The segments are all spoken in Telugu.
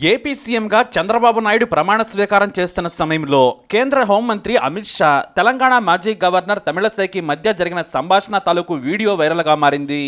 ఏపీ సీఎంగా చంద్రబాబు నాయుడు ప్రమాణ స్వీకారం చేస్తున్న సమయంలో కేంద్ర హోంమంత్రి అమిత్ షా తెలంగాణ మాజీ గవర్నర్ తమిళసైకి మధ్య జరిగిన సంభాషణ తాలూకు వీడియో వైరల్గా మారింది.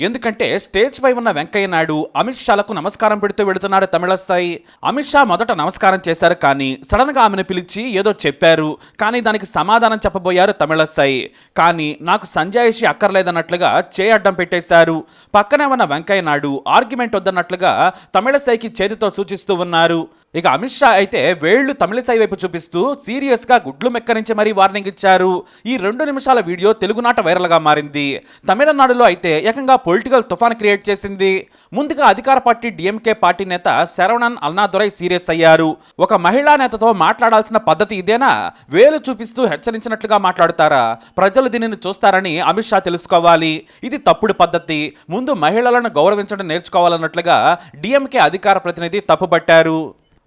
ఎందుకంటే స్టేజ్ పై ఉన్న వెంకయ్య నాయుడు అమిత్ షాలకు నమస్కారం పెడుతూ వెడుతున్నారు తమిళ స్థాయి. అమిత్ షా మొదట నమస్కారం చేశారు కానీ సడన్గా ఆమెను పిలిచి ఏదో చెప్పారు కానీ దానికి సమాధానం చెప్పబోయారు తమిళస్థాయి కానీ నాకు సంజాయిషి అక్కర్లేదన్నట్లుగా చే అడ్డం పెట్టేశారు. పక్కనే ఉన్న వెంకయ్య నాయుడు ఆర్గ్యుమెంట్ వద్దన్నట్లుగా తమిళ స్థాయికి చేతితో సూచిస్తూ ఉన్నారు. ఇక అమిత్ షా అయితే వేళ్ళు తమిళసాయి వైపు చూపిస్తూ సీరియస్గా గుడ్లు మెక్కరించి మరీ వార్నింగ్ ఇచ్చారు. ఈ రెండు నిమిషాల వీడియో తెలుగునాట వైరల్గా మారింది. తమిళనాడులో అయితే ఏకంగా పొలిటికల్ తుఫాన్ క్రియేట్ చేసింది. ముందుగా అధికార పార్టీ డిఎంకే పార్టీ నేత శరవణన్ అల్నాదురై సీరియస్ అయ్యారు. ఒక మహిళా నేతతో మాట్లాడాల్సిన పద్ధతి ఇదేనా? వేలు చూపిస్తూ హెచ్చరించినట్లుగా మాట్లాడతారా? ప్రజలు దీనిని చూస్తారని అమిత్ షా తెలుసుకోవాలి. ఇది తప్పుడు పద్ధతి. ముందు మహిళలను గౌరవించడం నేర్చుకోవాలన్నట్లుగా డిఎంకే అధికార ప్రతినిధి తప్పుపట్టారు.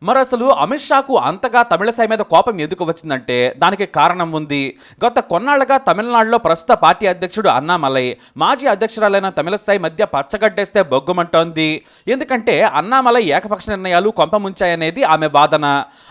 మరి అసలు అమిత్ షాకు అంతగా తమిళసాయి మీద కోపం ఎందుకు వచ్చిందంటే దానికి కారణం ఉంది. గత కొన్నాళ్ళుగా తమిళనాడులో ప్రస్తుత పార్టీ అధ్యక్షుడు అన్నామలై మాజీ అధ్యక్షురాలైన తమిళసాయి మధ్య పచ్చగడ్డేస్తే బొగ్గుమంటోంది. ఎందుకంటే అన్నామలై ఏకపక్ష నిర్ణయాలు కొంపముంచాయనేది ఆమె వాదన.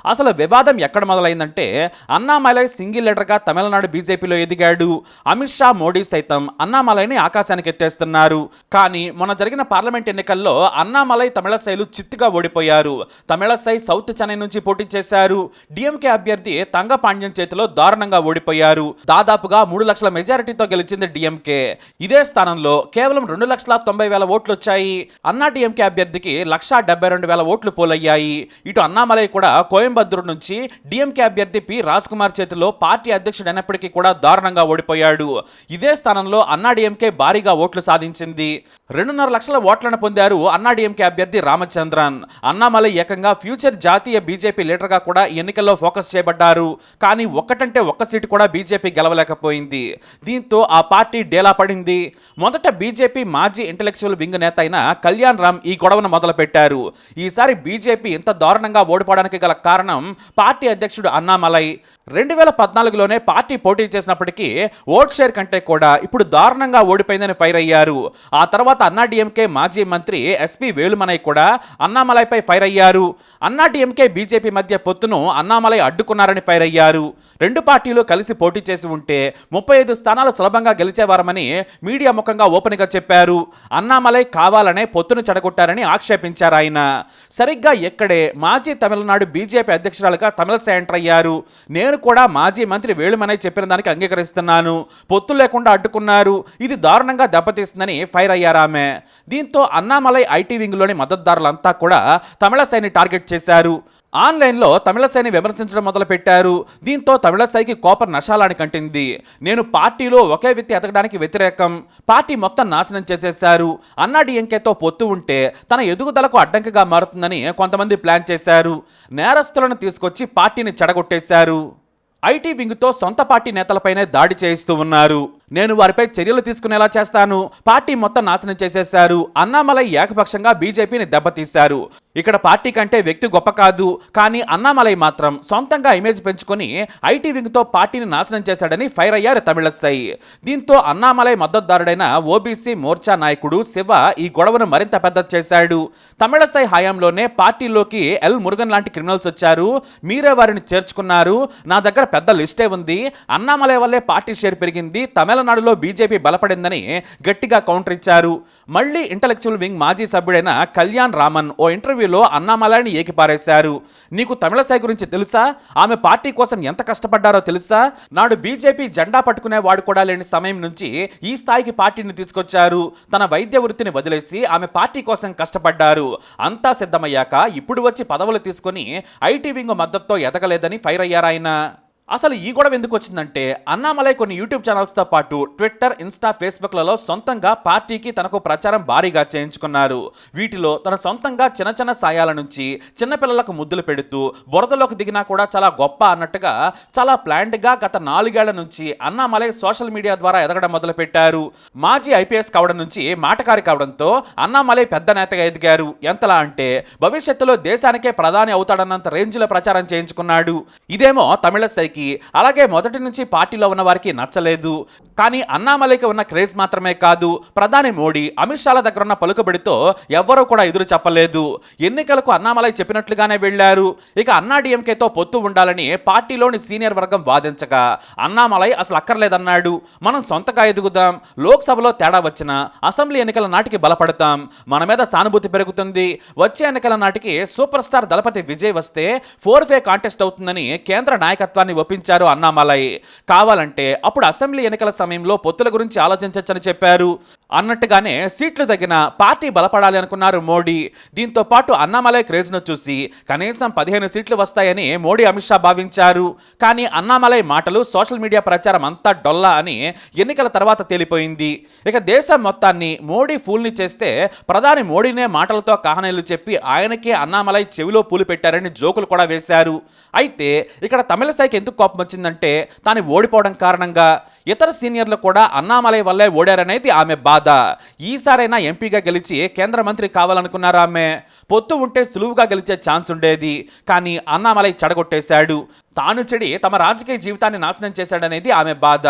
అసలు వివాదం ఎక్కడ మొదలైందంటే అన్నామలై సింగిల్ లీడర్గా తమిళనాడు బీజేపీలో ఎదిగాడు. అమిత్ షా మోడీ సైతం అన్నామలైని ఆకాశానికి ఎత్తేస్తున్నారు. కానీ మొన్న జరిగిన పార్లమెంట్ ఎన్నికల్లో అన్నామలై తమిళసైలు చిత్తుగా ఓడిపోయారు. తమిళసై సౌత్ చెన్నై నుంచి పోటీ చేశారు. డిఎంకే అభ్యర్థి తంగపాండ్యం చేతిలో దారుణంగా ఓడిపోయారు. దాదాపుగా మూడు లక్షల మెజారిటీతో గెలిచింది డిఎంకే ఇదే స్థానంలో కేవలం రెండు లక్షల తొంభై వేల ఓట్లు వచ్చాయి. అన్నా డిఎంకే అభ్యర్థికి లక్ష డెబ్బై రెండు వేల ఓట్లు పోలయ్యాయి. ఇటు అన్నామలై కూడా కోయంబత్తూరు నుంచి డిఎంకే అభ్యర్థి పి రాజ్ కుమార్ చేతిలో పార్టీ అధ్యక్షుడు అయినప్పటికీ కూడా దారుణంగా ఓడిపోయాడు. ఇదే స్థానంలో అన్నా డిఎంకే భారీగా ఓట్లు సాధించింది. రెండున్నర లక్షల ఓట్లను పొందారు అన్నా డిఎంకే అభ్యర్థి రామచంద్రన్. అన్నామలై ఏకంగా ఫ్యూచర్ జాతీయ బీజేపీ లీడర్గా కూడా ఎన్నికల్లో ఫోకస్ చేయబడ్డారు. కానీ ఒక్కటంటే ఒక్క సీటు కూడా బీజేపీ గెలవలేకపోయింది. దీంతో ఆ పార్టీ డేలా పడింది. మొదట బీజేపీ మాజీ ఇంటలెక్చువల్ వింగ్ నేత అయిన కళ్యాణ్ రామ్ ఈ గొడవను మొదలుపెట్టారు. ఈసారి బీజేపీ ఇంత దారుణంగా ఓడిపోవడానికి గల కారణం పార్టీ అధ్యక్షుడు అన్నామలై రెండు వేల పద్నాలుగులోనే పార్టీ పోటీ చేసినప్పటికీ ఓట్ షేర్ కంటే కూడా ఇప్పుడు దారుణంగా ఓడిపోయిందని ఫైర్ అయ్యారు. ఆ తర్వాత అన్నాడీఎంకే మాజీ మంత్రి ఎస్పీ వేలుమనై కూడా అన్నామలైపై ఫైర్ అయ్యారు. అన్న ఎంకే బీజేపీ మధ్య పొత్తును అన్నామలై అడ్డుకున్నారని ఫైర్ అయ్యారు. రెండు పార్టీలు కలిసి పోటీ చేసి ఉంటే ముప్పై ఐదు స్థానాలు సులభంగా గెలిచేవారమని మీడియా ముఖంగా ఓపెన్గా చెప్పారు. అన్నామలై కావాలనే పొత్తును చెడగొట్టారని ఆక్షేపించారు ఆయన. సరిగ్గా ఎక్కడే మాజీ తమిళనాడు బీజేపీ అధ్యక్షురాలుగా తమిళసై ఎంటర్ అయ్యారు. నేను కూడా మాజీ మంత్రి వేలుమనై చెప్పిన దానికి అంగీకరిస్తున్నాను. పొత్తు లేకుండా అడ్డుకున్నారు. ఇది దారుణంగా దెబ్బతీస్తుందని ఫైర్ అయ్యారు ఆమె. దీంతో అన్నామలై ఐటీ వింగ్లోని మద్దతుదారులంతా కూడా తమిళసైని టార్గెట్ చేశారు. ఆన్లైన్లో తమిళసైని విమర్శించడం మొదలుపెట్టారు. దీంతో తమిళసైకి కోపం నశాలానికంటింది నేను పార్టీలో ఒకే వ్యక్తి ఎదగడానికి వ్యతిరేకం. పార్టీ మొత్తం నాశనం చేసేశారు. అన్నా డిఎంకేతో పొత్తు ఉంటే తన ఎదుగుదలకు అడ్డంకిగా మారుతుందని కొంతమంది ప్లాన్ చేశారు. నేరస్తులను తీసుకొచ్చి పార్టీని చెడగొట్టేశారు. ఐటీ వింగ్తో సొంత పార్టీ నేతలపైనే దాడి చేయిస్తూ ఉన్నారు. నేను వారిపై చర్యలు తీసుకునేలా చేస్తాను. పార్టీ మొత్తం నాశనం చేసేశారు. అన్నామలై ఏకపక్షంగా బీజేపీని దెబ్బతీశారు. ఇక్కడ పార్టీ కంటే వ్యక్తి గొప్ప కాదు. కానీ అన్నామలై మాత్రం సొంతంగా ఇమేజ్ పెంచుకొని ఐటీ వింగ్తో పార్టీని నాశనం చేశాడని ఫైర్ అయ్యారు తమిళసై. దీంతో అన్నామలై మద్దతుదారుడైన ఓబీసీ మోర్చా నాయకుడు శివ ఈ గొడవను మరింత పెద్ద చేశాడు. తమిళసై హయాంలోనే పార్టీలోకి ఎల్ మురుగన్ లాంటి క్రిమినల్స్ వచ్చారు. మీరే వారిని చేర్చుకున్నారు. నా దగ్గర పెద్ద లిస్టే ఉంది. అన్నామలై వల్లే పార్టీ షేర్ పెరిగింది. తమిళనాడులో బీజేపీ బలపడిందని గట్టిగా కౌంటర్ ఇచ్చారు. మళ్ళీ ఇంటలెక్చువల్ వింగ్ మాజీ సభ్యుడైన కళ్యాణ్ రామన్ ఓ ఇంటర్వ్యూలో అన్నామాలని ఏకిపారేశారు. నీకు తమిళసాయి గురించి తెలుసా? ఆమె పార్టీ కోసం ఎంత కష్టపడ్డారో తెలుసా? నాడు బీజేపీ జెండా పట్టుకునే వాడు కూడా లేని సమయం నుంచి ఈ స్థాయికి పార్టీని తీసుకొచ్చారు. తన వైద్య వృత్తిని వదిలేసి ఆమె పార్టీ కోసం కష్టపడ్డారు. అంతా సిద్ధమయ్యాక ఇప్పుడు వచ్చి పదవులు తీసుకొని ఐటీ వింగ్ మద్దతుతో ఎదగలేదని ఫైర్ అయ్యారాయన. అసలు ఈ గొడవ ఎందుకు వచ్చిందంటే అన్నామలై కొన్ని యూట్యూబ్ ఛానల్స్తో పాటు ట్విట్టర్ ఇన్స్టా ఫేస్బుక్లలో సొంతంగా పార్టీకి తనకు ప్రచారం భారీగా చేయించుకున్నారు. వీటిలో తన సొంతంగా చిన్న చిన్న సాయాల నుంచి చిన్నపిల్లలకు ముద్దులు పెడుతూ బురదలోకి దిగినా కూడా చాలా గొప్ప అన్నట్టుగా చాలా ప్లాండ్గా గత నాలుగేళ్ళ నుంచి అన్నామలై సోషల్ మీడియా ద్వారా ఎదగడం మొదలుపెట్టారు. మాజీ ఐపీఎస్ కావడం నుంచి మాటకారి కావడంతో అన్నామలై పెద్ద నేతగా ఎదిగారు. ఎంతలా అంటే భవిష్యత్తులో దేశానికే ప్రధాని అవుతాడన్నంత రేంజ్లో ప్రచారం చేయించుకున్నాడు. ఇదేమో తమిళ సైకి వారికి అలాగే మొదటి నుంచి పార్టీలో ఉన్న వారికి నచ్చలేదు. కానీ అన్నామలైకి ఉన్న క్రేజ్ మాత్రమే కాదు. ప్రధాని మోడీ అమిత్ షాల దగ్గర ఉన్న పలుకుబడితో ఎవ్వరూ కూడా ఎదురు చెప్పలేదు. ఎన్నికలకు అన్నామలై చెప్పినట్లుగానే వెళ్ళారు ఇక అన్నా డిఎంకేతో పొత్తు ఉండాలని పార్టీలోని సీనియర్ వర్గం వాదించగా అన్నామలై అసలు అక్కర్లేదన్నాడు. మనం సొంతగా ఎదుగుదాం. లోక్సభలో తేడా వచ్చిన అసెంబ్లీ ఎన్నికల నాటికి బలపడతాం. మన మీద సానుభూతి పెరుగుతుంది. వచ్చే ఎన్నికల నాటికి సూపర్ స్టార్ దళపతి విజయ్ వస్తే ఫోర్ ఫే కాంటెస్ట్ అవుతుందని కేంద్ర నాయకత్వాన్ని ఒప్పించారు అన్నామలై. కావాలంటే అప్పుడు అసెంబ్లీ ఎన్నికల సమయంలో పొత్తుల గురించి ఆలోచించవచ్చని చెప్పారు. అన్నట్టుగానే సీట్లు తగిన పార్టీ బలపడాలి అనుకున్నారు మోడీ. దీంతో పాటు అన్నామలై క్రేజ్ను చూసి కనీసం పదిహేను సీట్లు వస్తాయని మోడీ అమిత్ షా భావించారు. కానీ అన్నామలై మాటలు సోషల్ మీడియా ప్రచారం అంతా డొల్లా అని ఎన్నికల తర్వాత తేలిపోయింది. ఇక దేశం మొత్తాన్ని మోడీ ఫూల్ని చేస్తే ప్రధాని మోడీనే మాటలతో కహనీలు చెప్పి ఆయనకే అన్నామలై చెవిలో పూలు పెట్టారని జోకులు కూడా వేశారు. అయితే ఇక్కడ తమిళసైకి ఎందుకు కోపం వచ్చిందంటే తాను ఓడిపోవడం కారణంగా ఇతర సీనియర్లు కూడా అన్నామలై వల్లే ఓడారనేది ఆమె బాధ. ఈసారైనా ఎంపీగా గెలిచి కేంద్ర మంత్రి కావాలనుకున్నారా ఆమె? పొత్తు ఉంటే సులువుగా గెలిచే ఛాన్స్ ఉండేది. కానీ అన్నామలై చెడగొట్టేశాడు. తాను చెడి తమ రాజకీయ జీవితాన్ని నాశనం చేశాడనేది ఆమె బాధ.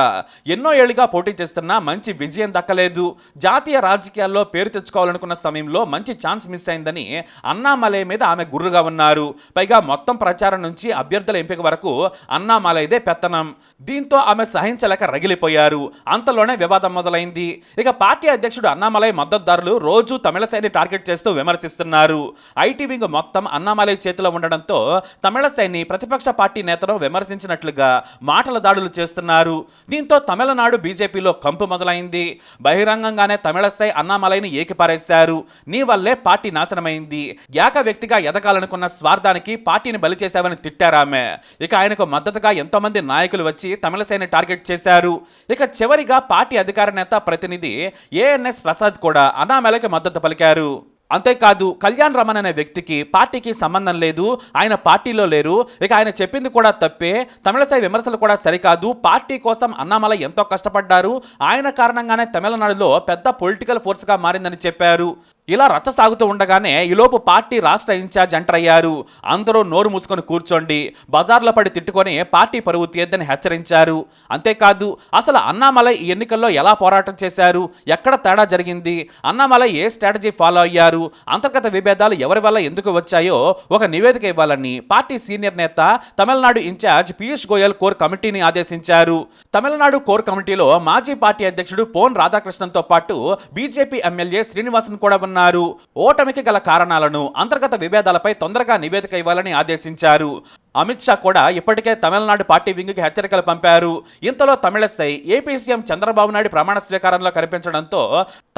ఎన్నో ఏళ్ళుగా పోటీ చేస్తున్నా మంచి విజయం దక్కలేదు. జాతీయ రాజకీయాల్లో పేరు తెచ్చుకోవాలనుకున్న సమయంలో మంచి ఛాన్స్ మిస్ అయిందని అన్నామలై మీద ఆమె గుర్రుగా ఉన్నారు. పైగా మొత్తం ప్రచారం నుంచి అభ్యర్థుల ఎంపిక వరకు అన్నామలైదే పెత్తనం. దీంతో ఆమె సహించలేక రగిలిపోయారు. అంతలోనే వివాదం మొదలైంది. ఇక పార్టీ అధ్యక్షుడు అన్నామలై మద్దతుదారులు రోజు తమిళసైని టార్గెట్ చేస్తూ విమర్శిస్తున్నారు. ఐటీ వింగ్ మొత్తం అన్నామలై చేతిలో ఉండడంతో తమిళసైని ప్రతిపక్ష పార్టీ నేతను విమర్శించినట్లుగా మాటల దాడులు చేస్తున్నారు. దీంతో తమిళనాడు బీజేపీలో కంపు మొదలైంది. బహిరంగంగానే తమిళసై అన్నామలైని ఏకిపారేశారు. నీ వల్లే పార్టీ నాశనమైంది. ఏక వ్యక్తిగా ఎదగాలనుకున్న స్వార్థానికి పార్టీని బలి చేశావని తిట్టారామె. ఇక ఆయనకు మద్దతుగా ఎంతో మంది నాయకులు వచ్చి తమిళసైని టార్గెట్ చేశారు. ఇక చివరిగా పార్టీ అధికార నేత ప్రతినిధి ఏఎన్ఎస్ ప్రసాద్ కూడా అన్నామలైకి మద్దతు పలికారు. అంతేకాదు కళ్యాణ్ రమణ్ అనే వ్యక్తికి పార్టీకి సంబంధం లేదు ఆయన పార్టీలో లేరు. ఇక ఆయన చెప్పింది కూడా తప్పే. తమిళసై విమర్శలు కూడా సరికాదు. పార్టీ కోసం అన్నామల ఎంతో కష్టపడ్డారు. ఆయన కారణంగానే తమిళనాడులో పెద్ద పొలిటికల్ ఫోర్స్గా మారిందని చెప్పారు. ఇలా రచ్చ సాగుతూ ఉండగానే ఈలోపు పార్టీ రాష్ట్ర ఇన్ఛార్జ్ ఎంటర్ అయ్యారు. అందరూ నోరు మూసుకొని కూర్చోండి. బజార్లో పడి తిట్టుకొని పార్టీ పరువు తీయద్దని హెచ్చరించారు. అంతేకాదు అసలు అన్నామలై ఈ ఎన్నికల్లో ఎలా పోరాటం చేశారు? ఎక్కడ తేడా జరిగింది? అన్నామలై ఏ స్ట్రాటజీ ఫాలో అయ్యారు? అంతర్గత విభేదాలు ఎవరి వల్ల ఎందుకు వచ్చాయో ఒక నివేదిక ఇవ్వాలని పార్టీ సీనియర్ నేత Tamil Nadu in charge Piyush Goyal core కమిటీని ఆదేశించారు. తమిళనాడు కోర్ కమిటీలో మాజీ పార్టీ అధ్యక్షుడు పోన్ రాధాకృష్ణన్తో పాటు బీజేపీ ఎమ్మెల్యే శ్రీనివాసన్ కూడా ఉన్నారు. ఓటమికి గల కారణాలను అంతర్గత విభేదాలపై తొందరగా నివేదిక ఇవ్వాలని ఆదేశించారు. అమిత్ షా కూడా ఇప్పటికే తమిళనాడు పార్టీ వింగ్కి హెచ్చరికలు పంపారు. ఇంతలో తమిళసై ఏపీ సీఎం చంద్రబాబు నాయుడు ప్రమాణ స్వీకారంలో కనిపించడంతో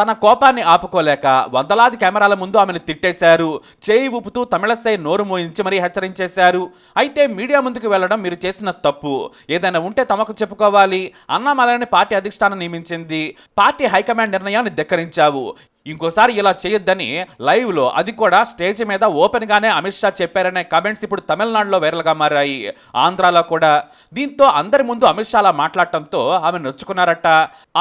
తన కోపాన్ని ఆపుకోలేక వందలాది కెమెరాల ముందు ఆమెను తిట్టేశారు. చేయి ఊపుతూ తమిళసై నోరు మోయించి మరీ హెచ్చరించేశారు. అయితే మీడియా ముందుకు వెళ్ళడం మీరు చేసిన తప్పు. ఏదైనా ఉంటే తమకు చెప్పుకోవాలి. అన్నామలని పార్టీ అధిష్టానం నియమించింది. పార్టీ హైకమాండ్ నిర్ణయాన్ని ధిక్కరించావు. ఇంకోసారి ఇలా చేయొద్దని లైవ్లో అది కూడా స్టేజ్ మీద ఓపెన్గానే అమిత్ షా చెప్పారనే కమెంట్స్ ఇప్పుడు తమిళనాడులో వైరల్గా మారాయి ఆంధ్రాలో కూడా. దీంతో అందరి ముందు అమిత్ షా అలా మాట్లాడటంతో ఆమె నొచ్చుకున్నారట.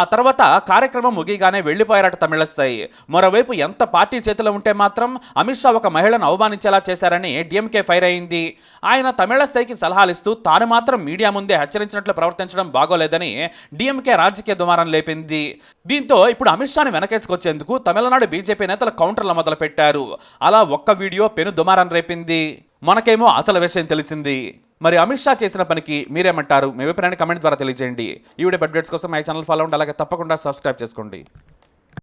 ఆ తర్వాత కార్యక్రమం ముగియగానే వెళ్ళిపోయారట తమిళసై మరోవైపు ఎంత పార్టీ చేతిలో ఉంటే మాత్రం అమిత్ షా ఒక మహిళను అవమానించేలా చేశారని డిఎంకే ఫైర్ అయింది. ఆయన తమిళస్థాయికి సలహాలు ఇస్తూ తాను మాత్రం మీడియా ముందే హెచ్చరించినట్లు ప్రవర్తించడం బాగోలేదని డిఎంకే రాజకీయ దుమారం లేపింది. దీంతో ఇప్పుడు అమిత్ షాను వెనకేసుకొచ్చేందుకు తమిళనాడు బీజేపీ నేతలు కౌంటర్లు మొదలుపెట్టారు అలా ఒక్క వీడియో పెను దుమారం రేపింది. మనకేమో అసలు విషయం తెలిసింది. మరి అమిత్ షా చేసిన పనికి మీరేమంటారు? మీ అభిప్రాయాన్ని కమెంట్ ద్వారా తెలియజేయండి. ఈ వీడియో అప్డేట్స్ కోసం మై ఛానల్ ఫాలో అవ్వండి. అలాగే తప్పకుండా సబ్స్క్రైబ్ చేసుకోండి.